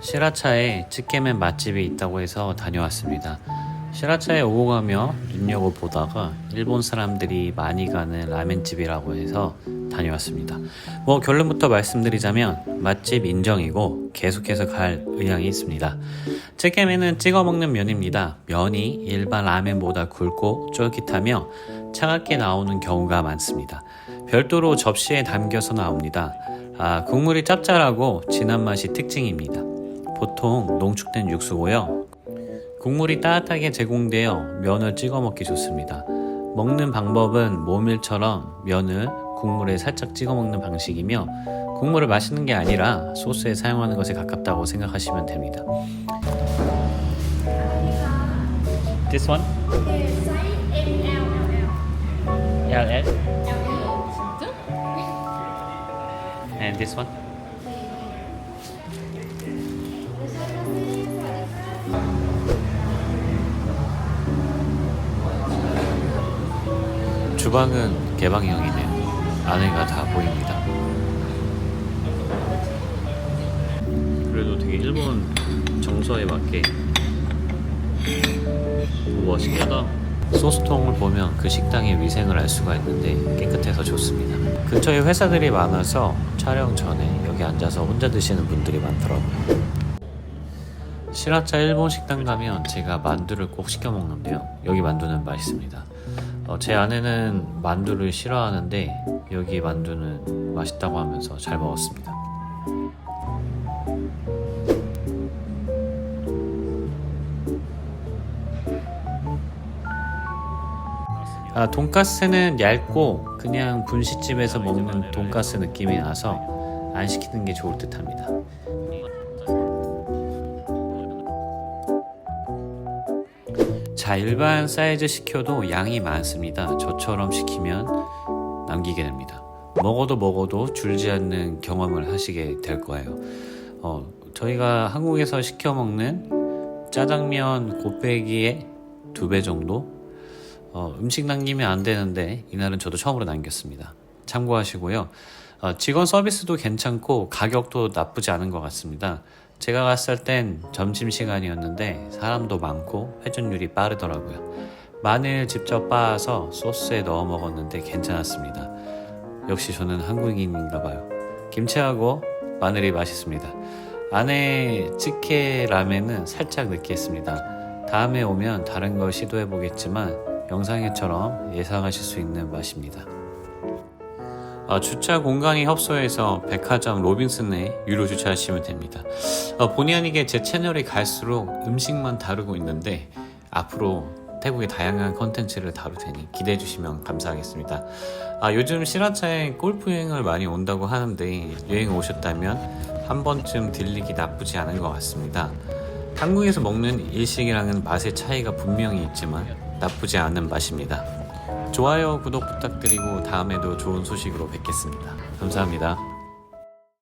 시라차에 츠케멘 맛집이 있다고 해서 다녀왔습니다. 시라차에 오고 가며 눈여겨보다가 일본 사람들이 많이 가는 라멘집이라고 해서 다녀왔습니다. 뭐 결론부터 말씀드리자면 맛집 인정이고 계속해서 갈 의향이 있습니다. 츠케멘은 찍어 먹는 면입니다. 면이 일반 라멘보다 굵고 쫄깃하며 차갑게 나오는 경우가 많습니다. 별도로 접시에 담겨서 나옵니다. 아, 국물이 짭짤하고 진한 맛이 특징입니다. 보통 농축된 육수고요. 국물이 따뜻하게 제공되어 면을 찍어 먹기 좋습니다. 먹는 방법은 모밀처럼 면을 국물에 살짝 찍어 먹는 방식이며 국물을 마시는 게 아니라 소스에 사용하는 것에 가깝다고 생각하시면 됩니다. This one? LL? And this one? 주방은 개방형이네요. 안에가 다 보입니다. 그래도 되게 일본 정서에 맞게 우와 신기하다. 소스통을 보면 그 식당의 위생을 알 수가 있는데 깨끗해서 좋습니다. 근처에 회사들이 많아서 촬영 전에 여기 앉아서 혼자 드시는 분들이 많더라고요. 시라차 일본 식당 가면 제가 만두를 꼭 시켜 먹는데요. 여기 만두는 맛있습니다. 어, 제 아내는 만두를 싫어하는데 여기 만두는 맛있다고 하면서 잘 먹었습니다. 아, 돈가스는 얇고 그냥 분식집에서 먹는 돈가스 느낌이 나서 안 시키는 게 좋을 듯합니다. 자, 일반 사이즈 시켜도 양이 많습니다. 저처럼 시키면 남기게 됩니다. 먹어도 먹어도 줄지 않는 경험을 하시게 될 거예요. 어, 저희가 한국에서 시켜 먹는 짜장면 곱빼기의 두 배 정도? 어, 음식 남기면 안 되는데 이날은 저도 처음으로 남겼습니다. 참고하시고요. 어, 직원 서비스도 괜찮고 가격도 나쁘지 않은 것 같습니다. 제가 갔을 땐 점심시간이었는데 사람도 많고 회전율이 빠르더라고요. 마늘 직접 빻아서 소스에 넣어 먹었는데 괜찮았습니다. 역시 저는 한국인인가 봐요. 김치하고 마늘이 맛있습니다. 안에 찌개 라면은 살짝 느끼했습니다. 다음에 오면 다른 걸 시도해 보겠지만 영상에처럼 예상하실 수 있는 맛입니다. 어, 주차 공간이 협소해서 백화점 로빈슨에 유로 주차하시면 됩니다. 어, 본의 아니게 제 채널이 갈수록 음식만 다루고 있는데 앞으로 태국의 다양한 컨텐츠를 다룰 테니 기대해 주시면 감사하겠습니다. 아, 요즘 시라차에 골프 여행을 많이 온다고 하는데 여행 오셨다면 한 번쯤 들리기 나쁘지 않은 것 같습니다. 한국에서 먹는 일식이랑은 맛의 차이가 분명히 있지만 나쁘지 않은 맛입니다. 좋아요, 구독 부탁드리고 다음에도 좋은 소식으로 뵙겠습니다. 감사합니다.